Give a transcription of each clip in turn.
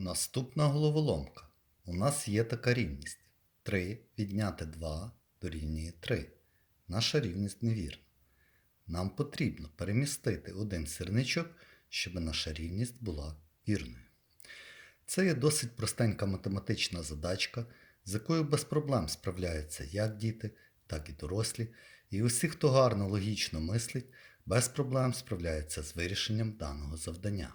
Наступна головоломка. У нас є така рівність. 3 відняти 2 дорівнює 3. Наша рівність невірна. Нам потрібно перемістити один сірничок, щоб наша рівність була вірною. Це є досить простенька математична задачка, з якою без проблем справляються як діти, так і дорослі, і усі, хто гарно логічно мислить, без проблем справляються з вирішенням даного завдання.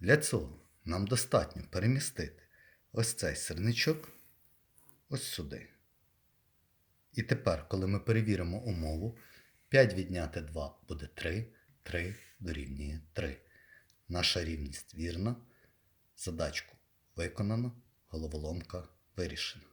Для цього нам достатньо перемістити ось цей сирничок ось сюди. І тепер, коли ми перевіримо умову, 5 відняти 2 буде 3, 3 дорівнює 3. Наша рівність вірна. Задачку виконано, головоломка вирішена.